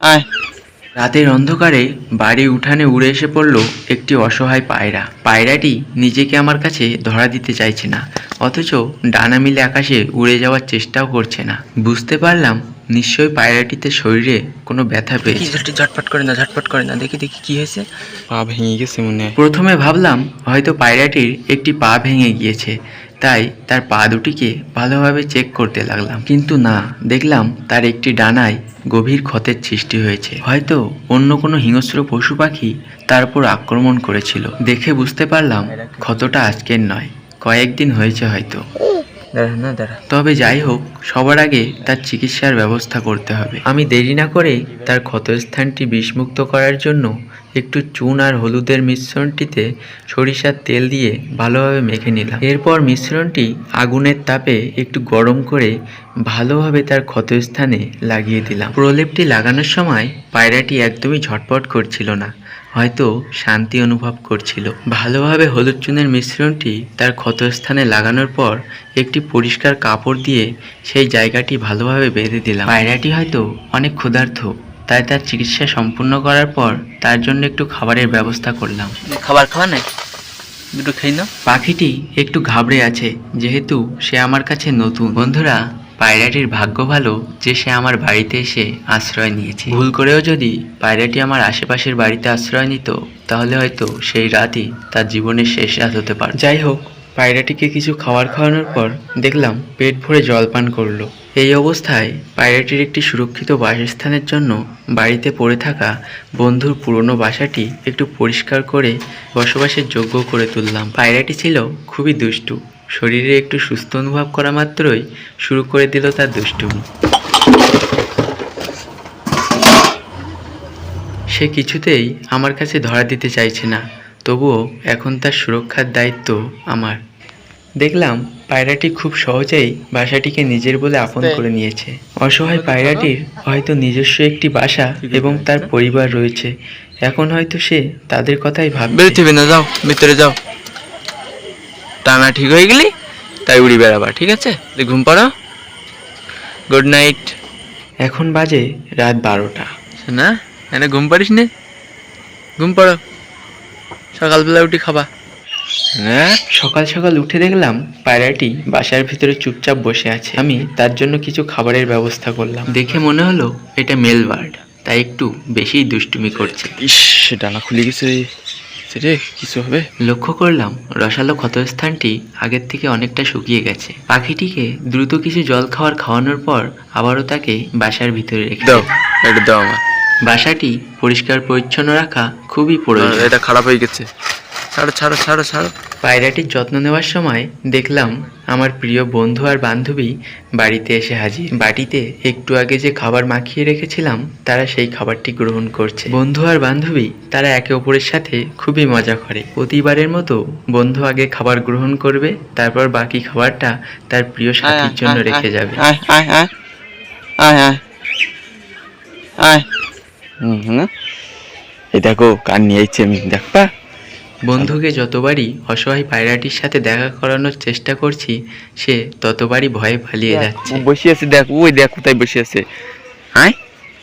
আয়। রাতের অন্ধকারে বাড়ি উঠানে উড়ে এসে পড়ল একটি অসহায় পায়রা। পায়রাটি নিজেকে আমার কাছে ধরা দিতে চাইছে না। অথচ ডানা মিলে আকাশে উড়ে যাওয়ার চেষ্টাও করছে না। বুঝতে পারলাম নিশ্চয়ই পায়রাটিতে শরীরে কোনো ব্যথা পেয়েছে। ঝটপট ঝটপট করে না ঝটপট করে না। দেখি দেখি কি হয়েছে। পা ভেঙে গেছে মনে হয়। প্রথমে ভাবলাম হয়তো পায়রাটির একটি পা ভেঙে গিয়েছে তাই তার পা দুটিকে ভালোভাবে চেক করতে লাগলাম। কিন্তু না দেখলাম তার একটি ডানায় গভীর ক্ষতের সৃষ্টি হয়েছে। হয়তো অন্য কোনো হিংস্র পশু পাখি তার উপর আক্রমণ করেছিল। দেখে বুঝতে পারলাম ক্ষতটা আজকের নয়। কয়েকদিন হয়েছে হয়তো। দাঁড়া না দাঁড়া। তবে যাই হোক সবার আগে তার চিকিৎসার ব্যবস্থা করতে হবে। আমি দেরি না করে তার ক্ষতস্থানটি বিষমুক্ত করার জন্য একটু চুন আর হলুদের মিশ্রণটিতে সরিষার তেল দিয়ে ভালোভাবে মেখে নিলাম। এরপর মিশ্রণটি আগুনের তাপে একটু গরম করে ভালোভাবে তার ক্ষতস্থানে লাগিয়ে দিলাম। প্রলেপটি লাগানোর সময় পায়রাটি একদমই ঝটপট করছিল না। হয়তো শান্তি অনুভব করছিল। ভালোভাবে হলুদ চুনের মিশ্রণটি তার ক্ষতস্থানে লাগানোর পর একটি পরিষ্কার কাপড় দিয়ে সেই জায়গাটি ভালোভাবে বেঁধে দিলাম। পায়রাটি হয়তো অনেক ক্ষুধার্ত তাই তার চিকিৎসা সম্পূর্ণ করার পর তার জন্য একটু খাবারের ব্যবস্থা করলাম। খাবার খাওয়া নাই? দুটো খেয়ে নাও। পাখিটি একটু ঘাবড়ে আছে যেহেতু সে আমার কাছে নতুন। বন্ধুরা পায়রাটির ভাগ্য ভালো যে সে আমার বাড়িতে এসে আশ্রয় নিয়েছে। ভুল করেও যদি পায়রাটি আমার আশেপাশের বাড়িতে আশ্রয় নিত, তাহলে হয়তো সেই রাতই তার জীবনের শেষ রাত হতে পারে যাই হোক, পায়রাটিকে কিছু খাবার খাওয়ানোর পর দেখলাম পেট ভরে জল পান করল। এই অবস্থায় পায়রাটির একটি সুরক্ষিত বাসস্থানের জন্য বাড়িতে পড়ে থাকা বন্ধুর পুরনো বাসাটি একটু পরিষ্কার করে বসবাসের যোগ্য করে তুললাম। পায়রাটি ছিল খুবই দুষ্টু। শরীরে একটু সুস্থ অনুভব করা মাত্রই শুরু করে দিল তার দুষ্টুমি। সে কিছুতেই আমার কাছে ধরা দিতে চাইছে না তবুও এখন তার সুরক্ষার দায়িত্ব আমার। দেখলাম পায়রাটি খুব সহজেই বাসাটিকে নিজের বলে আপন করে নিয়েছে। অসহায় পায়রাটির হয়তো নিজস্ব একটি বাসা এবং তার পরিবার রয়েছে। এখন হয়তো সে তাদের কথাই ভাববে। না যাও ভিতরে যাও। টানা ঠিক হয়ে গেলি তাই উড়ি বেড়াবা ঠিক আছে? তুই ঘুম পাড়ো। গুড নাইট এখন বাজে রাত বারোটা। না এনে ঘুম পারিস নে। ঘুম পাড়ো। সকালবেলা উঠি খাবা। হ্যাঁ সকাল সকাল উঠে দেখলাম পায়রাটি বাসার ভিতরে চুপচাপ বসে আছে। আমি তার জন্য কিছু খাবারের ব্যবস্থা করলাম। দেখে মনে হলো এটা মেল বার্ড তাই একটু বেশি দুষ্টুমি করছে। ইস ডানা খুলে গেছে। সেরে কিছু হবে? লক্ষ্য করলাম রসালো ক্ষতস্থানটি আগের থেকে অনেকটা শুকিয়ে গেছে। পাখিটিকে দ্রুত কিছু জল খাওয়ার খাওয়ানোর পর আবারও তাকে বাসার ভিতরে রেখে দাও এটা দাও আমার বাসাটি পরিষ্কার পরিচ্ছন্ন রাখা খুবই প্রয়োজন। এটা খারাপ হয়ে গেছে। ছাড়ো ছাড়ো ছাড়ো ছাড়ো। পায়রাটির যত্ন নেওয়ার সময় দেখলাম আমার প্রিয় বন্ধু আর বান্ধবী বাড়িতে এসে হাজির। বাটিতে একটু আগে যে খাবার মাখিয়ে রেখেছিলাম তারা সেই খাবারটি গ্রহণ করছে। বন্ধু আর বান্ধবী তারা একে অপরের সাথে খুবই মজা করে। প্রতিবারের মতো বন্ধু আগে খাবার গ্রহণ করবে তারপর বাকি খাবারটা তার প্রিয় সাথীর জন্য রেখে যাবে। এই দেখো কান নিয়ে আমি। দেখবা বন্ধুকে যতবারই অসহায় পায়রাটির সাথে দেখা করানোর চেষ্টা করছি সে ততবারই ভয়ে পালিয়ে যাচ্ছে। বসে আছে দেখ ওই দেখ কোথায় বসে আছে। আয়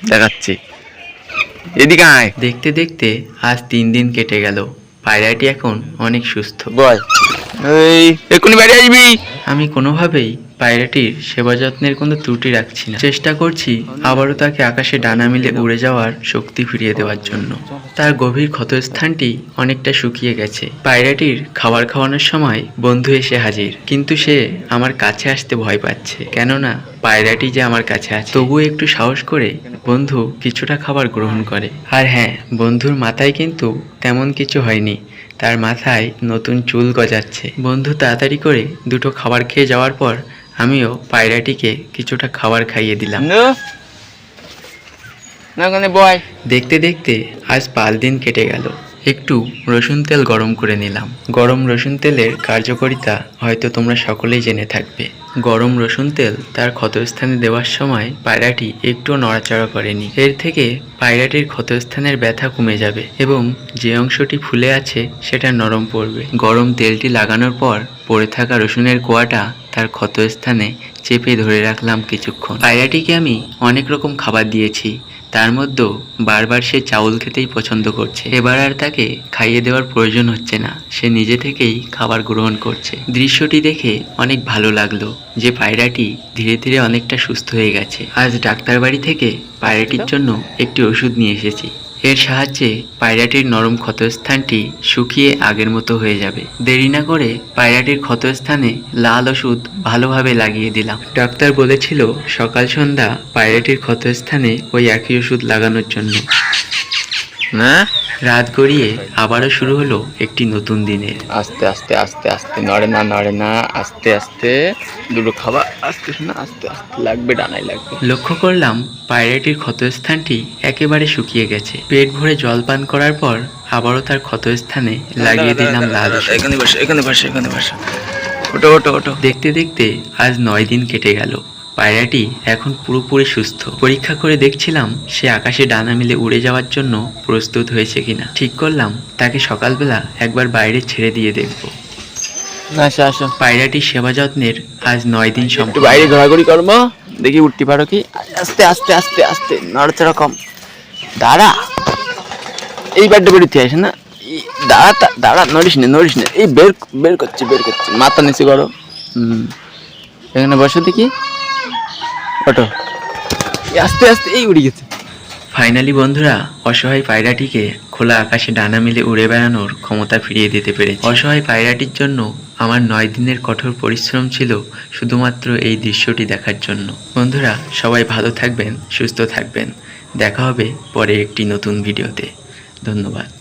দেখাচ্ছি। এদিকে আয়। দেখতে দেখতে আজ তিন দিন কেটে গেল। পায়রাটি এখন অনেক সুস্থ। বল। এই এক্ষুনি বাড়ি আসবি। আমি কোনোভাবেই পায়রাটির সেবা যত্নের কোনো ত্রুটি রাখছি না। চেষ্টা করছি আবারও তাকে আকাশে ডানা মিলে উড়ে যাওয়ার শক্তি ফিরিয়ে দেওয়ার জন্য। তার গভীর ক্ষতস্থানটি অনেকটা শুকিয়ে গেছে। পায়রাটির খাবার খাওয়ানোর সময় বন্ধু এসে হাজির, কিন্তু সে আমার কাছে আসতে ভয় পাচ্ছে। কেননা পায়রাটি যে আমার কাছে আছে। তবুও একটু সাহস করে বন্ধু কিছুটা খাবার গ্রহণ করে। আর হ্যাঁ বন্ধুর মাথায় কিন্তু তেমন কিছু হয়নি। তার মাথায় নতুন চুল গজাচ্ছে। বন্ধু তাড়াতাড়ি করে দুটো খাবার খেয়ে যাওয়ার পর আমিও পায়রাটিকে কিছুটা খাবার খাইয়ে দিলাম। দেখতে দেখতে আজ পাঁচ দিন কেটে গেল। একটু রসুন তেল গরম করে নিলাম। গরম রসুন তেলের কার্যকারিতা হয়তো তোমরা সকলেই জেনে থাকবে। গরম রসুন তেল তার ক্ষতস্থানে দেওয়ার সময় পায়রাটি একটু নড়াচড়া করেনি। এর থেকে পায়রাটির ক্ষতস্থানের ব্যথা কমে যাবে এবং যে অংশটি ফুলে আছে সেটা নরম পড়বে। গরম তেলটি লাগানোর পর পড়ে থাকা রসুনের কোয়াটা তার ক্ষতস্থানে চেপে ধরে রাখলাম কিছুক্ষণ। পায়রাটিকে আমি অনেক রকম খাবার দিয়েছি। তার মধ্যেও বারবার সে চাউল খেতেই পছন্দ করছে। এবার আর তাকে খাইয়ে দেওয়ার প্রয়োজন হচ্ছে না। সে নিজে থেকেই খাবার গ্রহণ করছে। দৃশ্যটি দেখে অনেক ভালো লাগল যে পায়রাটি ধীরে ধীরে অনেকটা সুস্থ হয়ে গেছে। আজ ডাক্তার বাড়ি থেকে পায়রাটির জন্য একটি ওষুধ নিয়ে এসেছি। এর সাহায্যে পায়রাটির নরম ক্ষতস্থানটি শুকিয়ে আগের মতো হয়ে যাবে। দেরি না করে পায়রাটির ক্ষতস্থানে লাল ওষুধ ভালোভাবে লাগিয়ে দিলাম। ডাক্তার বলেছিল সকাল সন্ধ্যা পায়রাটির ক্ষতস্থানে ওই একই ওষুধ লাগানোর জন্য। না? রাত গড়িয়ে আবারও শুরু হলো একটি নতুন দিনের। আস্তে আস্তে আস্তে আস্তে নড়ে না নড়ে না আস্তে আস্তে। দুটো খাবার আস্তে না আস্তে আস্তে লাগবে ডানাই লাগবে। লক্ষ্য করলাম পায়রাটির ক্ষতস্থানটি একেবারে শুকিয়ে গেছে। পেট ভরে জল পান করার পর আবারও তার ক্ষতস্থানে লাগিয়ে দিলাম লাল এখানে বসে এখানে বসে এখানে বসে। ওটো ওটো ওটো দেখতে দেখতে আজ নয় দিন কেটে গেল। পায়রাটি এখন পুরোপুরি সুস্থ। পরীক্ষা করে দেখছিলাম সে আকাশে ডানা মিলে উড়ে যাওয়ার জন্য প্রস্তুত হয়েছে কিনা। ঠিক করলাম তাকে সকালবেলা একবার বাইরে ছেড়ে দিয়ে দেখব। আসো আসো। পায়রাটির সেবা যত্নের আজ নয় দিন সম্পূর্ণ বাইরে ঘোরাঘুরি করব দেখি উঠতে পারো কি। আস্তে আস্তে আস্তে আস্তে নড়চড়া কম। দাঁড়া। এই বাড্ডে বেরোতে আসে না। দাঁড়া দাঁড়া নড়িস না নড়িস না। এই বের বের করছি বের করছি। মাথা নিচে করো। হুম। এখানে বসো দেখি। ওটো আস্তে আস্তে এই উড়ে গেছে। ফাইনালি বন্ধুরা অসহায় পায়রাটিকে খোলা আকাশে ডানা মিলে উড়ে বেড়ানোর ক্ষমতা ফিরিয়ে দিতে পেরেছি। অসহায় পায়রাটির জন্য আমার নয় দিনের কঠোর পরিশ্রম ছিল শুধুমাত্র এই দৃশ্যটি দেখার জন্য। বন্ধুরা সবাই ভালো থাকবেন সুস্থ থাকবেন। দেখা হবে পরে একটি নতুন ভিডিওতে। ধন্যবাদ।